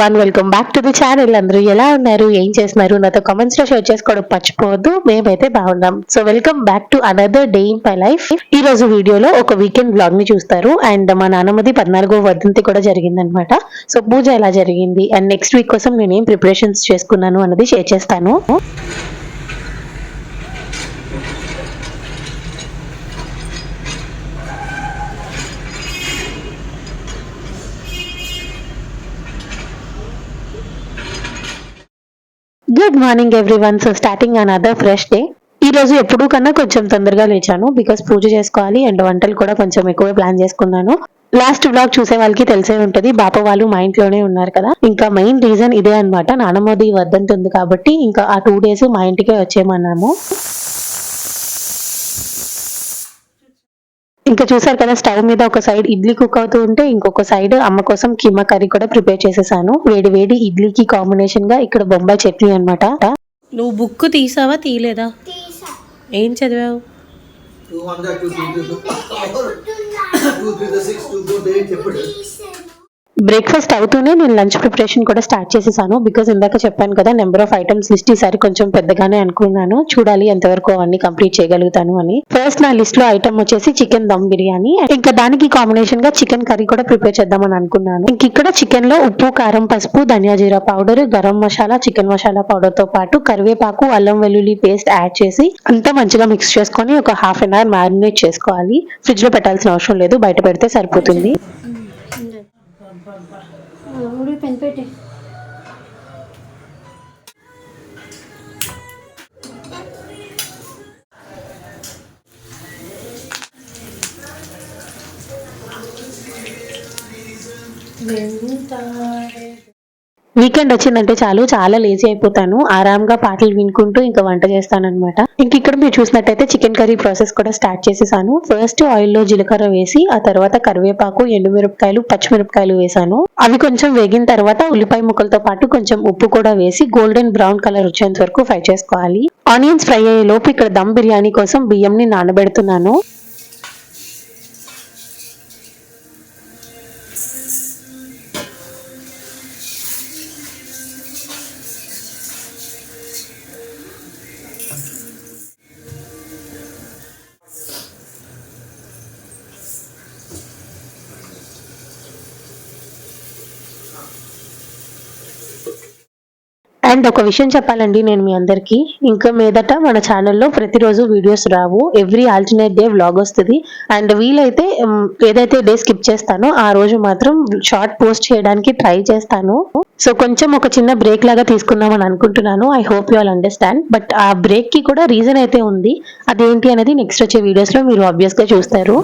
One welcome back to the channel అందరూ ఎలా ఉన్నారు? ఏం చేస్తున్నారు? నాతో కామెంట్స్లో షేర్ చేసుకోవడం మర్చిపోవద్దు. మేమైతే బాగున్నాం. So welcome back to another day in my life ఈ రోజు వీడియోలో ఒక వీకెండ్ బ్లాగ్ని చూస్తారు. అండ్ మా నాన్నమ్మది పద్నాలుగో వర్ధంతి కూడా జరిగిందనమాట. సో పూజ ఎలా జరిగింది? అండ్ నెక్స్ట్ వీక్ కోసం నేను ఏం ప్రిపరేషన్స్ చేసుకున్నాను అన్నది షేర్ చేస్తాను. Good morning everyone so starting another fresh day ఈ రోజు ఎప్పుడు కన్నా కొంచెం తొందరగా లేచాను బికాస్ పూజ చేసుకోవాలి అండ్ వంటలు కూడా కొంచెం ఎక్కువ ప్లాన్ చేసుకున్నాను. లాస్ట్ బ్లాగ్ చూసే వాళ్ళకి తెలిసే ఉంటది. బాప వాళ్ళు మా ఇంట్లోనే ఉన్నారు కదా. ఇంకా మెయిన్ రీజన్ ఇదే అన్నమాట. నానమ్మది వద్దంటుంది ఉంది కాబట్టి ఇంకా ఆ టూ డేస్ మా ఇంటికే వచ్చేయమన్నాము. ఇంకా చూసారు కదా స్టవ్ మీద ఒక సైడ్ ఇడ్లీ కుక్ అవుతూ ఉంటే ఇంకొక సైడ్ అమ్మ కోసం కీమా కర్రీ కూడా ప్రిపేర్ చేసేసాను. వేడి వేడి ఇడ్లీకి కాంబినేషన్గా ఇక్కడ బొంబాయి చట్నీ అన్నమాట. నువ్వు బుక్ తీసావా తీయలేదా? ఏం చదివావు? చెప్పాడు. బ్రేక్ఫాస్ట్ అవుతూనే నేను లంచ్ ప్రిపరేషన్ కూడా స్టార్ట్ చేసేసాను. బికాస్ ఇందాక చెప్పాను కదా నెంబర్ ఆఫ్ ఐటమ్స్ లిస్ట్ ఈసారి కొంచెం పెద్దగానే అనుకున్నాను. చూడాలి ఎంతవరకు అవన్నీ కంప్లీట్ చేయగలుగుతాను అని. ఫస్ట్ నా లిస్ట్లో ఐటమ్ వచ్చేసి చికెన్ దమ్ బిర్యానీ. ఇంకా దానికి కాంబినేషన్గా చికెన్ కర్రీ కూడా ప్రిపేర్ చేద్దామని అనుకున్నాను. ఇంక ఇక్కడ చికెన్లో ఉప్పు కారం పసుపు ధనియా జీరా పౌడర్ గరం మసాలా చికెన్ మసాలా పౌడర్తో పాటు కరివేపాకు అల్లం వెల్లుల్లి పేస్ట్ యాడ్ చేసి అంతా మంచిగా మిక్స్ చేసుకొని ఒక హాఫ్ అన్ అవర్ మ్యారినేట్ చేసుకోవాలి. ఫ్రిడ్జ్లో పెట్టాల్సిన అవసరం లేదు బయట పెడితే సరిపోతుంది. వీకెండ్ వచ్చిందంటే చాలు చాలా లేజీ అయిపోతాను. ఆరాంగా పాటలు వినుకుంటూ ఇంకా వంట చేస్తాను అనమాట ఇంక ఇక్కడ మీరు చూసినట్టయితే చికెన్ కర్రీ ప్రాసెస్ కూడా స్టార్ట్ చేసేసాను. ఫస్ట్ ఆయిల్లో జీలకర్ర వేసి ఆ తర్వాత కరివేపాకు ఎండుమిరపకాయలు పచ్చిమిరపకాయలు వేసాను. అవి కొంచెం వేగిన తర్వాత ఉల్లిపాయ ముక్కలతో పాటు కొంచెం ఉప్పు కూడా వేసి గోల్డెన్ బ్రౌన్ కలర్ వచ్చేంత వరకు ఫ్రై చేసుకోవాలి. ఆనియన్స్ ఫ్రై అయ్యే లోపు ఇక్కడ దమ్ బిర్యానీ కోసం బియ్యంని నానబెడుతున్నాను. అండ్ ఒక విషయం చెప్పాలండి నేను మీ అందరికీ. ఇంకా మీదట మన ఛానల్లో ప్రతిరోజు వీడియోస్ రావు. ఎవ్రీ ఆల్టర్నేట్ డే వ్లాగ్ వస్తుంది. అండ్ వీలైతే ఏదైతే డే స్కిప్ చేస్తానో ఆ రోజు మాత్రం షార్ట్ పోస్ట్ చేయడానికి ట్రై చేస్తాను. సో కొంచెం ఒక చిన్న బ్రేక్ లాగా తీసుకుందామని అనుకుంటున్నాను. I hope you all understand. But ఆ బ్రేక్కి కూడా రీజన్ అయితే ఉంది. అదేంటి అనేది నెక్స్ట్ వచ్చే వీడియోస్లో మీరు ఆబ్వియస్గా చూస్తారు.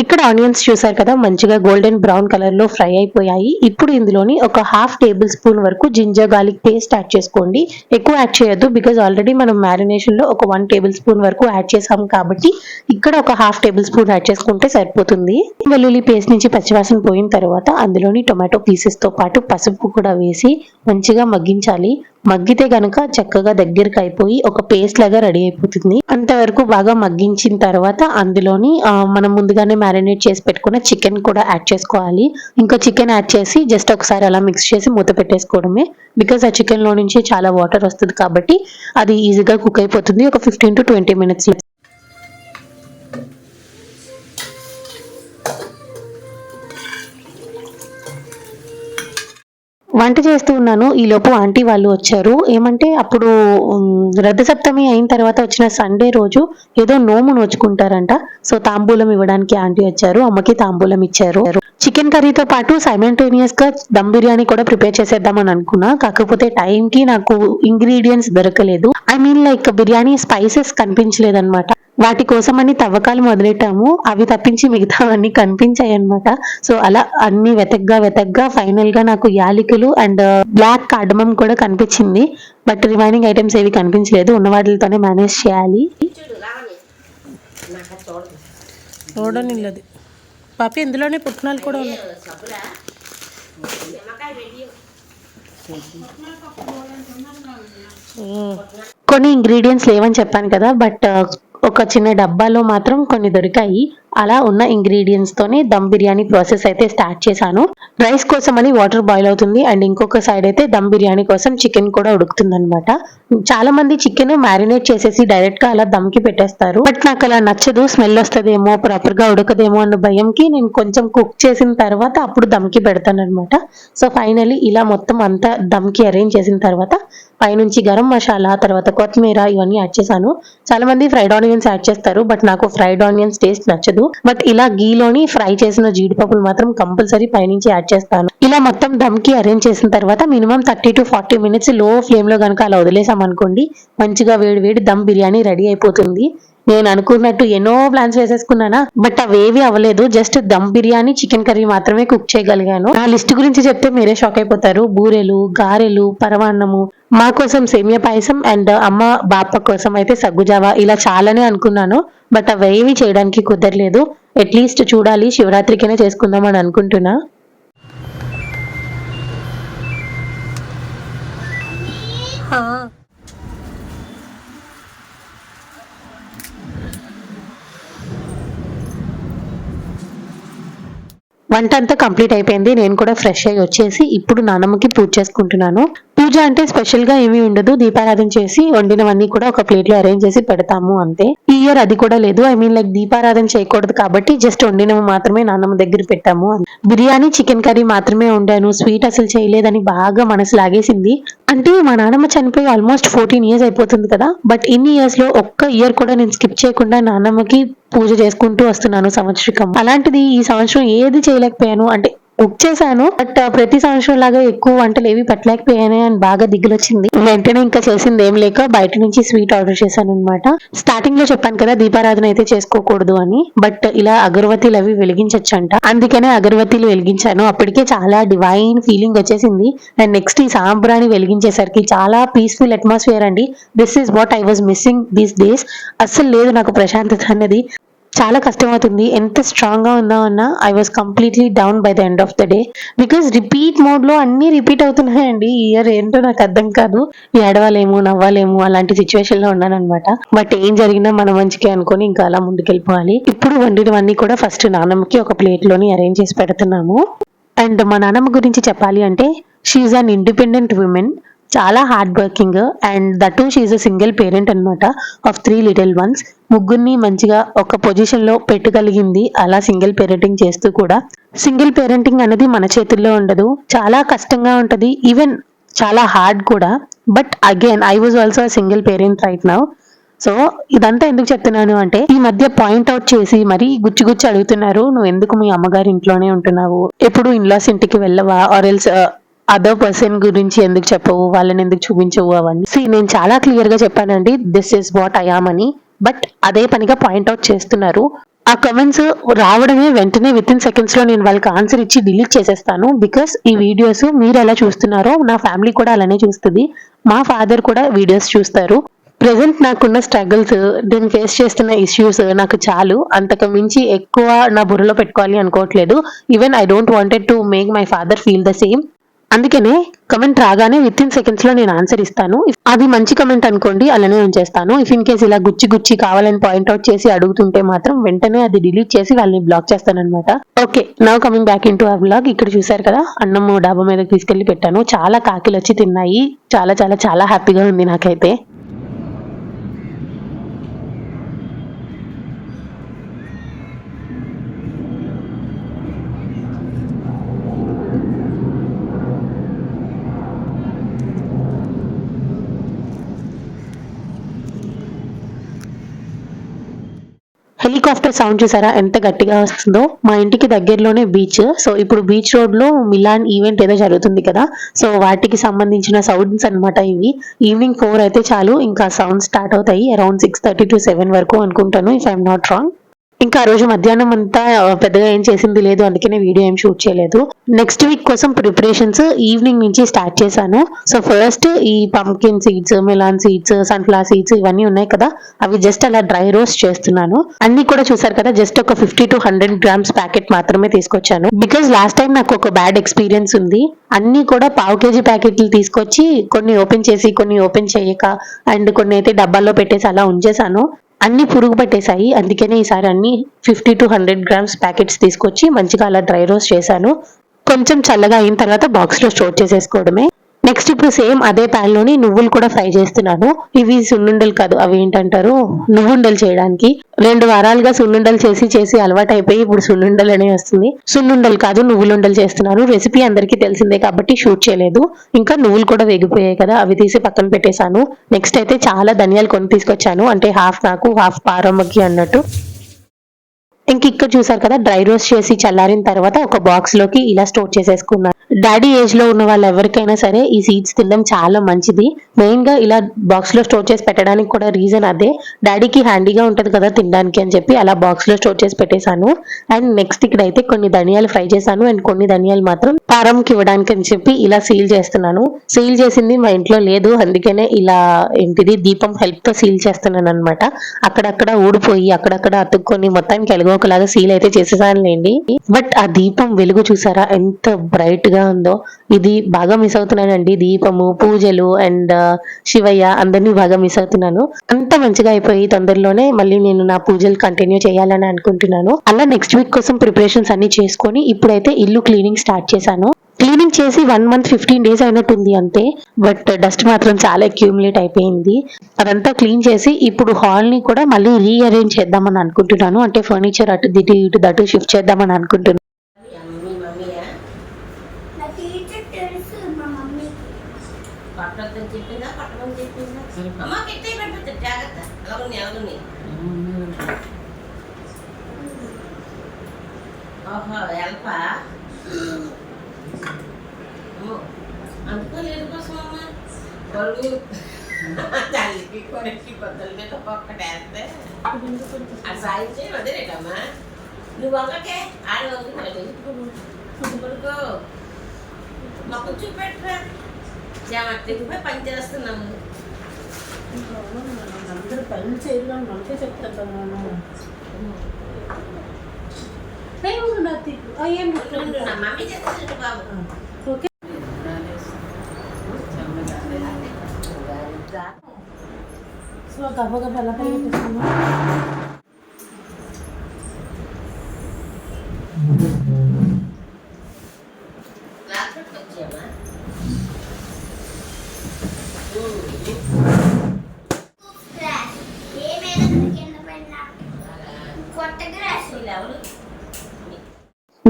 ఇక్కడ ఆనియన్స్ చూసారు కదా మంచిగా గోల్డెన్ బ్రౌన్ కలర్లో ఫ్రై అయిపోయాయి. ఇప్పుడు ఇందులోని ఒక హాఫ్ టేబుల్ స్పూన్ వరకు జింజర్ గార్లిక్ పేస్ట్ యాడ్ చేసుకోండి. ఎక్కువ యాడ్ చేయొద్దు బికాజ్ ఆల్రెడీ మనం మ్యారినేషన్లో ఒక వన్ టేబుల్ స్పూన్ వరకు యాడ్ చేసాం కాబట్టి ఇక్కడ ఒక హాఫ్ టేబుల్ స్పూన్ యాడ్ చేసుకుంటే సరిపోతుంది. వెల్లుల్లి పేస్ట్ నుంచి పచ్చివాసన పోయిన తర్వాత అందులోని టొమాటో పీసెస్తో పాటు పసుపు కూడా వేసి మంచిగా మగ్గించాలి. మగ్గితే గనక చక్కగా దగ్గరికి అయిపోయి ఒక పేస్ట్ లాగా రెడీ అయిపోతుంది. అంతవరకు బాగా మగ్గించిన తర్వాత అందులోని మనం ముందుగానే మ్యారినేట్ చేసి పెట్టుకున్న చికెన్ కూడా యాడ్ చేసుకోవాలి. ఇంకా చికెన్ యాడ్ చేసి జస్ట్ ఒకసారి అలా మిక్స్ చేసి మూత పెట్టేసుకోవడమే. బికాస్ ఆ చికెన్లో నుంచి చాలా వాటర్ వస్తుంది కాబట్టి అది ఈజీగా కుక్ అయిపోతుంది. ఒక ఫిఫ్టీన్ టు ట్వంటీ మినిట్స్ వంట చేస్తూ ఉన్నాను. ఈ లోపు ఆంటీ వాళ్ళు వచ్చారు. ఏమంటే అప్పుడు ఉమ్, రథ సప్తమి అయిన తర్వాత వచ్చిన సండే రోజు ఏదో నోము నోచుకుంటారంట. సో తాంబూలం ఇవ్వడానికి ఆంటీ వచ్చారు. అమ్మకి తాంబూలం ఇచ్చారు. చికెన్ కర్రీతో పాటు గా దమ్ బిర్యానీ కూడా ప్రిపేర్ చేసేద్దామని అనుకున్నా. కాకపోతే టైం కి నాకు ఇంగ్రీడియంట్స్ దొరకలేదు. I mean like biryani spices కనిపించలేదన్నమాట. వాటి కోసమని తవ్వకాలు మొదలెట్టాము. అవి తప్పించి మిగతావన్నీ కనిపించాయి అనమాట సో అలా అన్ని వెతగ్గా వెతగ్గా ఫైనల్గా నాకు యాలకులు అండ్ బ్లాక్ కార్డమం కూడా కనిపించింది. బట్ రిమైనింగ్ ఐటమ్స్ ఏవి కనిపించలేదు. ఉన్న వాటితోనే మేనేజ్ చేయాలి. చూడనిల్లది. పాప ఇందులోనే పుట్టినాలు కూడా ఉన్నాయి. కొన్ని ఇంగ్రీడియంట్స్ లేవని చెప్పాను కదా బట్ ఒక చిన్న డబ్బాలో మాత్రం కొన్ని దొరికాయి. అలా ఉన్న ఇంగ్రీడియంట్స్ తోనే దమ్ బిర్యానీ ప్రాసెస్ అయితే స్టార్ట్ చేశాను. రైస్ కోసం అని వాటర్ బాయిల్ అవుతుంది. అండ్ ఇంకొక సైడ్ అయితే దమ్ బిర్యానీ కోసం చికెన్ కూడా ఉడుకుతుంది అనమాట చాలా మంది చికెన్ మ్యారినేట్ చేసేసి డైరెక్ట్గా అలా దమ్కి పెట్టేస్తారు. బట్ నాకు అలా నచ్చదు స్మెల్ వస్తుందేమో ప్రాపర్గా ఉడకదేమో అన్న భయంకి నేను కొంచెం కుక్ చేసిన తర్వాత అప్పుడు దమ్కి పెడతాను అనమాట సో ఫైనలీ ఇలా మొత్తం అంతా దమ్కి అరేంజ్ చేసిన తర్వాత పైనుంచి గరం మసాలా తర్వాత కొత్తిమీర ఇవన్నీ యాడ్ చేశాను. చాలా మంది ఫ్రైడ్ ఆనియన్స్ యాడ్ చేస్తారు బట్ నాకు ఫ్రైడ్ ఆనియన్స్ టేస్ట్ నచ్చదు. బట్ ఇలా గీలోని ఫ్రై చేసిన జీడిపప్పులు మాత్రం కంపల్సరీ పైనుంచి యాడ్ చేస్తాను. ఇలా మొత్తం దమ్కి అరేంజ్ చేసిన తర్వాత మినిమం థర్టీ టు ఫార్టీ మినిట్స్లో ఫ్లేమ్లో కనుక అలా వదిలేసాం అనుకోండి మంచిగా వేడి వేడి దమ్ బిర్యానీ రెడీ అయిపోతుంది. నేను అనుకున్నట్టు ఎన్నో ప్లాన్స్ వేసేసుకున్నానా బట్ అవేవి అవ్వలేదు. Just dum biryani chicken curry మాత్రమే కుక్ చేయగలిగాను. నా లిస్ట్ గురించి చెప్తే మీరే షాక్ అయిపోతారు. బూరెలు గారెలు పరమాన్నము మా కోసం సేమియా పాయసం అండ్ అమ్మ బాప కోసం అయితే సగ్గుజావా ఇలా చాలానే అనుకున్నాను బట్ అవేవి చేయడానికి కుదరలేదు. అట్లీస్ట్ చూడాలి శివరాత్రికైనా చేసుకుందాం అని అనుకుంటున్నా. వంట అంతా కంప్లీట్ అయిపోయింది. నేను కూడా ఫ్రెష్ అయ్యి వచ్చేసి ఇప్పుడు నానమ్మకి పూజ చేసుకుంటున్నాను. పూజ అంటే స్పెషల్గా ఏమీ ఉండదు. దీపారాధన చేసి వండినవన్నీ కూడా ఒక ప్లేట్లో అరేంజ్ చేసి పెడతాము అంతే. ఈ ఇయర్ అది కూడా లేదు. ఐ మీన్ లైక్ దీపారాధన చేయకూడదు కాబట్టి జస్ట్ వండినవి మాత్రమే నాన్నమ్మ దగ్గర పెట్టాము బిర్యానీ చికెన్ కర్రీ మాత్రమే వండాను. స్వీట్ అసలు చేయలేదని బాగా మనసు లాగేసింది. అంటే మా నాన్నమ్మ చనిపోయి ఆల్మోస్ట్ ఫోర్టీన్ ఇయర్స్ అయిపోతుంది కదా. బట్ ఇన్ని ఇయర్స్లో ఒక్క ఇయర్ కూడా నేను స్కిప్ చేయకుండా నాన్నమ్మకి పూజ చేసుకుంటూ వస్తున్నాను సంవత్సరికం. అలాంటిది ఈ సంవత్సరం ఏది చేయలేకపోయాను అంటే కుక్ చేశాను. బట్ ప్రతి సంవత్సరం లాగా ఎక్కువ వంటలు ఏవి పెట్టలేకపోయాను అని బాగా దిగులు వచ్చింది వెంటనే ఇంకా చేసింది ఏం లేక బయట నుంచి స్వీట్ ఆర్డర్ చేశాను అనమాట స్టార్టింగ్లో చెప్పాను కదా దీపారాధన అయితే చేసుకోకూడదు అని. బట్ ఇలా అగరవతీలు అవి వెలిగించచ్చు అంట అందుకనే అగరవతీలు వెలిగించాను. అప్పటికే చాలా డివైన్ ఫీలింగ్ వచ్చేసింది. అండ్ నెక్స్ట్ ఈ సాంబ్రాని వెలిగించేసరికి చాలా పీస్ఫుల్ అట్మాస్ఫియర్ అండి. This is what I was missing these days అస్సలు లేదు నాకు ప్రశాంతత అనేది చాలా కష్టమవుతుంది. ఎంత స్ట్రాంగ్గా ఉందామన్నా I was completely down by the end of the day because repeat మోడ్లో అన్నీ అన్ని రిపీట్ అవుతున్నాయండి. ఈ ఇయర్ ఏంటో నాకు అర్థం కాదు. ఏడవలేము నవ్వలేము అలాంటి సిచ్యువేషన్లో ఉన్నానమాట బట్ ఏం జరిగినా మన మంచికే అనుకొని ఇంకా అలా ముందుకెళ్ళిపోవాలి. ఇప్పుడు వండినవన్నీ కూడా ఫస్ట్ నానమ్మకి ఒక ప్లేట్లోని అరేంజ్ చేసి పెడుతున్నాము. అండ్ మా నానమ్మ గురించి చెప్పాలి అంటే షీఈ్ అన్ ఇండిపెండెంట్ ఉమెన్ చాలా hard working and that too she's a single parent అనమాట ఆఫ్ త్రీ లిటిల్ వన్స్ ముగ్గురిని మంచిగా ఒక పొజిషన్లో పెట్టగలిగింది. అలా సింగిల్ పేరెంటింగ్ చేస్తూ కూడా. సింగిల్ పేరెంటింగ్ అనేది మన చేతుల్లో ఉండదు. చాలా కష్టంగా ఉంటుంది. ఈవెన్ చాలా హార్డ్ కూడా. But again I was also single parent right now so ఇదంతా ఎందుకు చెప్తున్నాను అంటే ఈ మధ్య పాయింట్ అవుట్ చేసి మరి గుచ్చి గుచ్చి అడుగుతున్నారు. నువ్వు ఎందుకు మీ అమ్మగారి ఇంట్లోనే ఉంటున్నావు? ఎప్పుడు ఇన్లాస్ ఇంటికి వెళ్ళవా? ఆర్ ఎల్స్ అదర్ పర్సన్ గురించి ఎందుకు చెప్పవు? వాళ్ళని ఎందుకు చూపించవు అవన్నీ? సీ నేను చాలా క్లియర్గా చెప్పానండి this is what I am అని. బట్ అదే పనిగా పాయింట్ అవుట్ చేస్తున్నారు. ఆ కమెంట్స్ రావడమే వెంటనే విత్ ఇన్ సెకండ్స్లో నేను వాళ్ళకి ఆన్సర్ ఇచ్చి డిలీట్ చేసేస్తాను. బికాస్ ఈ వీడియోస్ మీరు ఎలా చూస్తున్నారో నా ఫ్యామిలీ కూడా అలానే చూస్తుంది. మా ఫాదర్ కూడా వీడియోస్ చూస్తారు. ప్రెసెంట్ నాకున్న స్ట్రగుల్స్ నేను ఫేస్ చేస్తున్న ఇష్యూస్ నాకు చాలు. అంతకు మించి ఎక్కువ నా బుర్రలో పెట్టుకోవాలి అనుకోవట్లేదు. Even I don't wanted to make my father feel the same అందుకనే కమెంట్ రాగానే విత్ ఇన్ సెకండ్స్లో నేను ఆన్సర్ ఇస్తాను. అది మంచి కమెంట్ అనుకోండి అలానే ఉంచేస్తాను ఇఫ్ ఇన్ కేసు ఇలా గుచ్చి గుచ్చి కావాలని పాయింట్ అవుట్ చేసి అడుగుతుంటే మాత్రం వెంటనే అది డిలీట్ చేసి వాళ్ళని బ్లాక్ చేస్తాను అనమాట okay now coming back into ఆ బ్లాగ్ ఇక్కడ చూసారు కదా అన్నం డాబా మీద తీసుకెళ్ళి పెట్టాను. చాలా కాకిలు వచ్చి తిన్నాయి. చాలా చాలా చాలా హ్యాపీగా ఉంది నాకైతే. హెలికాప్టర్ సౌండ్ చూసారా? ఎంత గట్టిగా వస్తుందో. మా ఇంటికి దగ్గరలోనే బీచ్ సో ఇప్పుడు బీచ్ రోడ్లో మిలాన్ ఈవెంట్ ఏదో జరుగుతుంది కదా. సో వాటికి సంబంధించిన సౌండ్స్ అన్నమాట ఇవి. ఈవినింగ్ ఫోర్ అయితే చాలు. ఇంకా సౌండ్ స్టార్ట్ అవుతాయి. Around six thirty to seven వరకు అనుకుంటాను ఇఫ్ ఐఎమ్ నాట్ రాంగ్ ఇంకా ఆ రోజు మధ్యాహ్నం అంతా పెద్దగా ఏం చేసింది లేదు అందుకనే వీడియో ఏం షూట్ చేయలేదు. నెక్స్ట్ వీక్ కోసం ప్రిపరేషన్స్ ఈవినింగ్ నుంచి స్టార్ట్ చేశాను. సో ఫస్ట్ ఈ pumpkin seeds melon seeds sunflower seeds ఇవన్నీ ఉన్నాయి కదా అవి జస్ట్ అలా డ్రై రోస్ట్ చేస్తున్నాను. అన్ని కూడా చూసారు కదా జస్ట్ ఒక fifty to hundred grams packet మాత్రమే తీసుకొచ్చాను. బికాజ్ లాస్ట్ టైం నాకు ఒక బ్యాడ్ ఎక్స్పీరియన్స్ ఉంది. అన్ని కూడా పావు కేజీ ప్యాకెట్లు తీసుకొచ్చి కొన్ని ఓపెన్ చేసి కొన్ని ఓపెన్ చేయక అండ్ కొన్ని అయితే డబ్బాల్లో పెట్టేసి అలా ఉంచేసాను అన్ని పురుగు పట్టేశాయి. అందుకనే ఈసారి అన్ని fifty to hundred grams packets తీసుకొచ్చి మంచిగా అలా డ్రై రోస్ట్ చేశాను. కొంచెం చల్లగా అయిన తర్వాత బాక్స్లో స్టోర్ చేసేసుకోవడమే. నెక్స్ట్ ఇప్పుడు సేమ్ అదే ప్యాన్లోని నువ్వులు కూడా ఫ్రై చేస్తున్నాను. ఇవి సున్నుండలు కాదు అవి ఏంటంటారు? నువ్వుండలు చేయడానికి. రెండు వారాలుగా సున్నుండలు చేసి చేసి అలవాటు అయిపోయి ఇప్పుడు సున్నుండలు అనే వస్తుంది. సున్నుండలు కాదు నువ్వులుండలు చేస్తున్నాను. రెసిపీ అందరికీ తెలిసిందే కాబట్టి షూట్ చేయలేదు. ఇంకా నువ్వులు కూడా వేగిపోయాయి కదా అవి తీసి పక్కన పెట్టేశాను. నెక్స్ట్ అయితే చాలా ధనియాలు కొని తీసుకొచ్చాను. అంటే హాఫ్ నాకు హాఫ్ పారమ్మకి అన్నట్టు. ఇంక ఇక్కడ చూసారు కదా డ్రై రోస్ట్ చేసి చల్లారిన తర్వాత ఒక బాక్స్లోకి ఇలా స్టోర్ చేసేసుకున్నాను. డాడీ ఏజ్లో ఉన్న వాళ్ళు ఎవరికైనా సరే ఈ సీడ్స్ తినడం చాలా మంచిది. మెయిన్గా ఇలా బాక్స్లో స్టోర్ చేసి పెట్టడానికి కూడా రీజన్ అదే. డాడీకి హ్యాండీగా ఉంటది కదా తినడానికి అని చెప్పి అలా బాక్స్లో స్టోర్ చేసి పెట్టేశాను. అండ్ నెక్స్ట్ ఇక్కడ అయితే కొన్ని ధనియాలు ఫ్రై చేశాను. అండ్ కొన్ని ధనియాలు మాత్రం పారంకి ఇవ్వడానికి అని చెప్పి ఇలా సీల్ చేస్తున్నాను. సీల్ చేసింది మా ఇంట్లో లేదు. అందుకనే ఇలా ఏంటిది దీపం హెల్ప్తో సీల్ చేస్తున్నాను అనమాట అక్కడక్కడ ఊడిపోయి అక్కడక్కడ అతుక్కొని మొత్తానికి ఎలాగోకలాగా సీల్ అయితే చేసేసానులేండి. బట్ ఆ దీపం వెలుగు చూసారా? ఎంత బ్రైట్గా ఉందో ఇది బాగా మిస్ అవుతున్నానండి దీపము పూజలు అండ్ శివయ్య అందరినీ బాగా మిస్ అవుతున్నాను అంత మంచిగా అయిపోయి తొందరలోనే మళ్ళీ నేను నా పూజలు కంటిన్యూ చేయాలని అనుకుంటున్నాను అలా నెక్స్ట్ వీక్ కోసం ప్రిపరేషన్స్ అన్ని చేసుకొని ఇప్పుడైతే ఇల్లు క్లీనింగ్ స్టార్ట్ చేశాను క్లీనింగ్ చేసి వన్ మంత్ ఫిఫ్టీన్ డేస్ అయినట్టుంది అంతే బట్ డస్ట్ మాత్రం చాలా అక్యూములేట్ అయిపోయింది అదంతా క్లీన్ చేసి ఇప్పుడు హాల్ని కూడా మళ్ళీ రీఅరేంజ్ చేద్దామని అనుకుంటున్నాను అంటే ఫర్నిచర్ అటు ఇటు ఇటు దటు షిఫ్ట్ చేద్దామని అనుకుంటున్నాను మీ మమ్మీయా నా టీచర్ తెలుసు మా మమ్మీకి పట్టొద్దని చెప్పిందా పట్టమని చెప్పిందా అమ్మ కిట్టే పెట్టదు జాగ్రత్త. అలాగుని అలాగుని ఓహో ఎల్పా అమ్మో అందుకో లేదు కోసం అమ్మ వాళ్ళు తల్లికి కొడుక్కి పొద్దుల మీద ఒక్కటేస్తే అది సాయించే వదిలేటమ్మా. నువ్వు ఒకటే ఆడ వదిలేదు మాకు చూపెట్టరా. జాగ్రత్తగా పని చేస్తున్నాము అందరూ పనులు చేయడం మనకే చెప్తాను ఏం ఉండు, నా మమ్మీ చేస్తుంది బాబు ఓకే సో గబ గబ ఎలా పరిగెత్తుతున్నావు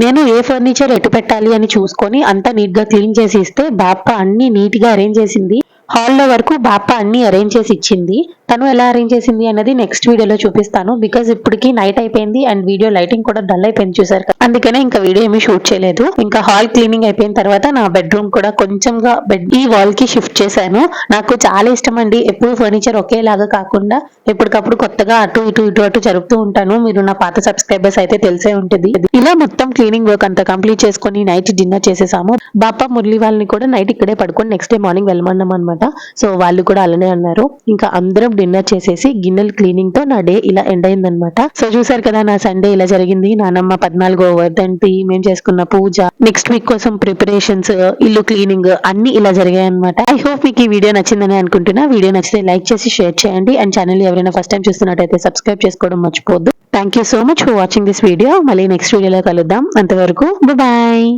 నేను ఏ ఫర్నిచర్ ఎటు పెట్టాలి అని చూసుకొని అంతా నీట్గా క్లీన్ చేసి ఇస్తే బాప్ప అన్ని నీట్గా అరేంజ్ చేసింది. హాల్లో వరకు బాప్ప అన్ని అరేంజ్ చేసి ఇచ్చింది. తను ఎలా అరేంజ్ చేసింది అన్నది నెక్స్ట్ వీడియోలో చూపిస్తాను. బికాజ్ ఇప్పటికి నైట్ అయిపోయింది అండ్ వీడియో లైటింగ్ కూడా డల్ అయిపోయింది చూసారు అందుకనే ఇంకా వీడియో ఏమీ షూట్ చేయలేదు. ఇంకా హాల్ క్లీనింగ్ అయిపోయిన తర్వాత నా బెడ్రూమ్ కూడా కొంచెంగా బెడ్ ఈ వాల్కి షిఫ్ట్ చేశాను. నాకు చాలా ఇష్టం అండి. ఎప్పుడు ఫర్నిచర్ ఒకేలాగా కాకుండా ఎప్పటికప్పుడు కొత్తగా అటు ఇటు ఇటు అటు జరుపుతూ ఉంటాను. మీరు నా పాత సబ్స్క్రైబర్స్ అయితే తెలిసే ఉంటుంది. ఇలా మొత్తం క్లీనింగ్ వర్క్ అంతా కంప్లీట్ చేసుకొని నైట్ డిన్నర్ చేసేసాము. బాపా మురళి వాళ్ళని కూడా నైట్ ఇక్కడే పడుకొని నెక్స్ట్ డే మార్నింగ్ వెళ్ళమన్నాం అనమాట సో వాళ్ళు కూడా అలానే అన్నారు. ఇంకా అందరం డిన్నర్ చేసేసి గిన్నెలు క్లీనింగ్తో నా డే ఇలా ఎండ్ అయిందనమాట సో చూసారు కదా నా సండే ఇలా జరిగింది. నానమ్మ పద్నాలుగో వర్ధంతి మేము చేసుకున్న పూజ నెక్స్ట్ వీక్ కోసం ప్రిపరేషన్స్ ఇల్లు క్లీనింగ్ అన్ని ఇలా జరిగాయి అనమాట ఐ హోప్ మీకు ఈ వీడియో నచ్చిందని అనుకుంటున్నా. వీడియో నచ్చితే లైక్ చేసి షేర్ చేయండి. అండ్ ఛానల్ ఎవరైనా ఫస్ట్ టైం చూస్తున్నట్టయితే సబ్స్క్రైబ్ చేసుకోవడం మర్చిపోద్దు thank you so much for watching this video మళ్ళీ నెక్స్ట్ వీడియోలో కలుద్దాం. అంతవరకు బాయ్